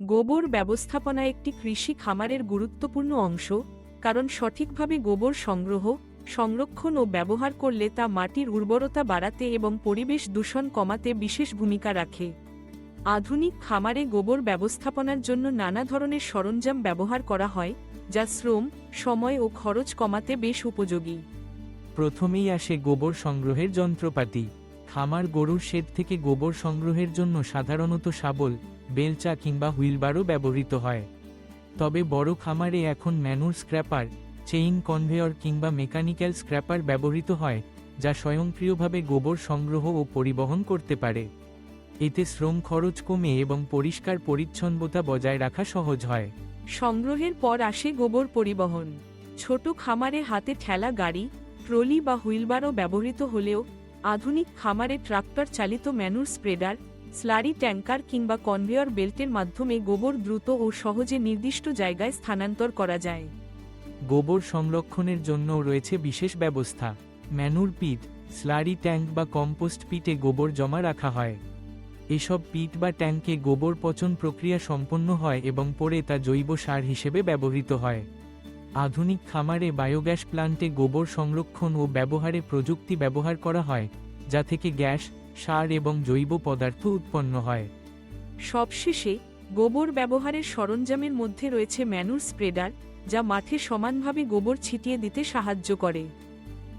গোবর ব্যবস্থাপনা একটি কৃষি খামারের গুরুত্বপূর্ণ অংশ, কারণ সঠিকভাবে গোবর সংগ্রহ, সংরক্ষণ ও ব্যবহার করলে তা মাটির উর্বরতা বাড়াতে এবং পরিবেশ দূষণ কমাতে বিশেষ ভূমিকা রাখে। আধুনিক খামারে গোবর ব্যবস্থাপনার জন্য নানা ধরনের সরঞ্জাম ব্যবহার করা হয়, যা শ্রম, সময় ও খরচ কমাতে বেশ উপযোগী। প্রথমেই আসে গোবর সংগ্রহের যন্ত্রপাতি। খামার গরুর শেড থেকে গোবর সংগ্রহের জন্য সাধারণত শাবল, বেলচা কিংবা হুইলবারও ব্যবহৃত হয়। তবে বড় খামারে এখন ম্যানুর স্ক্র্যাপার, চেইন কনভেয়র কিংবা মেকানিক্যাল স্ক্র্যাপার ব্যবহৃত হয়, যা স্বয়ংক্রিয়ভাবে গোবর সংগ্রহ ও পরিবহন করতে পারে। এতে শ্রম খরচ কমে এবং পরিষ্কার পরিচ্ছন্নতা বজায় রাখা সহজ হয়। সংগ্রহের পর আসে গোবর পরিবহন। ছোট খামারে হাতে ঠেলা, গাড়ি, ট্রলি বা হুইলবারও ব্যবহৃত হলেও আধুনিক খামারে ট্রাক্টর চালিত ম্যানুর স্প্রেডার, স্লারি ট্যাঙ্কার কিংবা কনভেয়র বেল্টের মাধ্যমে গোবর দ্রুত ও সহজে নির্দিষ্ট জায়গায় স্থানান্তর করা যায়। গোবর সংরক্ষণের জন্য রয়েছে বিশেষ ব্যবস্থা। ম্যানুর পিট, স্লারি ট্যাঙ্ক বা কম্পোস্ট পিটে গোবর জমা রাখা হয়। এসব পিট বা ট্যাঙ্কে গোবর পচন প্রক্রিয়া সম্পন্ন হয় এবং পরে তা জৈব সার হিসেবে ব্যবহৃত হয়। আধুনিক খামারে বায়োগ্যাস প্লান্টে গোবর সংরক্ষণ ও ব্যবহারে প্রযুক্তি ব্যবহার করা হয় যা থেকে গ্যাস সার এবং জৈব পদার্থ উৎপন্ন হয়। সবশেষে গোবর ব্যবহারের সরঞ্জামের মধ্যে রয়েছে ম্যানুর স্প্রেডার যা মাঠে সমানভাবে গোবর ছিটিয়ে দিতে সাহায্য করে।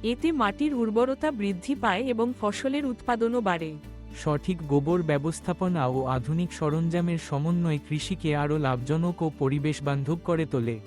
এতে মাটির উর্বরতা বৃদ্ধি পায় এবং ফসলের উৎপাদনও বাড়ে। সঠিক গোবর ব্যবস্থাপনা ও আধুনিক সরঞ্জামের সমন্বয় কৃষিকে আরও লাভজনক ও পরিবেশবান্ধব করে তোলে।